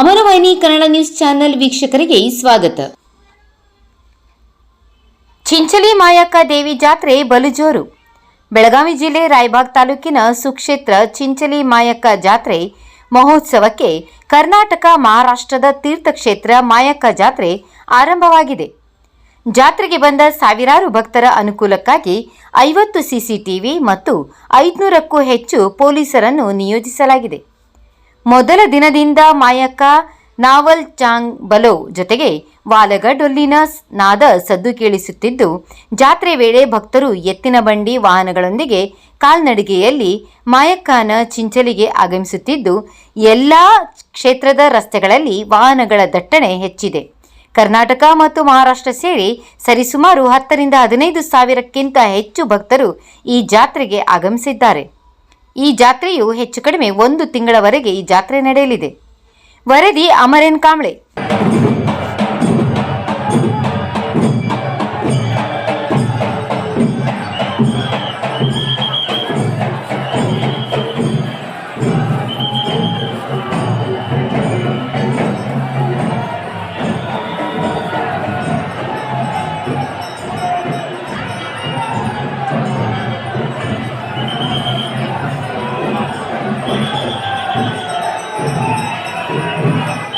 ಅಮರವಾಹಿನಿ Kannada news channel ವೀಕ್ಷಕರಿಗೆ ಸ್ವಾಗತ. ಚಿಂಚಲಿ ಮಾಯಕ್ಕ ದೇವಿ ಜಾತ್ರೆ ಬಲುಜೋರು. ಬೆಳಗಾವಿ ಜಿಲ್ಲೆ ರಾಯಬಾಗ್ ತಾಲೂಕಿನ ಸುಕ್ಷೇತ್ರ ಚಿಂಚಲಿ ಮಾಯಕ್ಕ ಜಾತ್ರೆ ಮಹೋತ್ಸವಕ್ಕೆ ಕರ್ನಾಟಕ ಮಹಾರಾಷ್ಟ್ರದ ತೀರ್ಥಕ್ಷೇತ್ರ ಮಾಯಕ್ಕ ಜಾತ್ರೆ ಆರಂಭವಾಗಿದೆ. ಜಾತ್ರೆಗೆ ಬಂದ ಸಾವಿರಾರು ಭಕ್ತರ ಅನುಕೂಲಕ್ಕಾಗಿ ಐವತ್ತು ಸಿಸಿಟಿವಿ ಮತ್ತು ಐದುನೂರಕ್ಕೂ ಹೆಚ್ಚು ಪೊಲೀಸರನ್ನು ನಿಯೋಜಿಸಲಾಗಿದೆ. ಮೊದಲ ದಿನದಿಂದ ಮಾಯಕ್ಕ ನಾವಲ್ ಚಾಂಗ್ ಬಲೋ ಜೊತೆಗೆ ವಾಲಗಡೊಲ್ಲಿನ ನಾದ ಸದ್ದು ಕೇಳಿಸುತ್ತಿದ್ದು, ಜಾತ್ರೆ ವೇಳೆ ಭಕ್ತರು ಎತ್ತಿನ ಬಂಡಿ ವಾಹನಗಳೊಂದಿಗೆ ಕಾಲ್ನಡಿಗೆಯಲ್ಲಿ ಮಾಯಕ್ಕನ ಚಿಂಚಲಿಗೆ ಆಗಮಿಸುತ್ತಿದ್ದು, ಎಲ್ಲ ಕ್ಷೇತ್ರದ ರಸ್ತೆಗಳಲ್ಲಿ ವಾಹನಗಳ ದಟ್ಟಣೆ ಹೆಚ್ಚಿದೆ. ಕರ್ನಾಟಕ ಮತ್ತು ಮಹಾರಾಷ್ಟ್ರ ಸೇರಿ ಸರಿಸುಮಾರು ಹತ್ತರಿಂದ ಹದಿನೈದು ಸಾವಿರಕ್ಕಿಂತ ಹೆಚ್ಚು ಭಕ್ತರು ಈ ಜಾತ್ರೆಗೆ ಆಗಮಿಸಿದ್ದಾರೆ. ಈ ಜಾತ್ರೆಯು ಹೆಚ್ಚು ಕಡಿಮೆ ಒಂದು ತಿಂಗಳವರೆಗೆ ಈ ಜಾತ್ರೆ ನಡೆಯಲಿದೆ. ವರದಿ ಅಮರೇನ್ ಕಾಂಬ್ಳೆ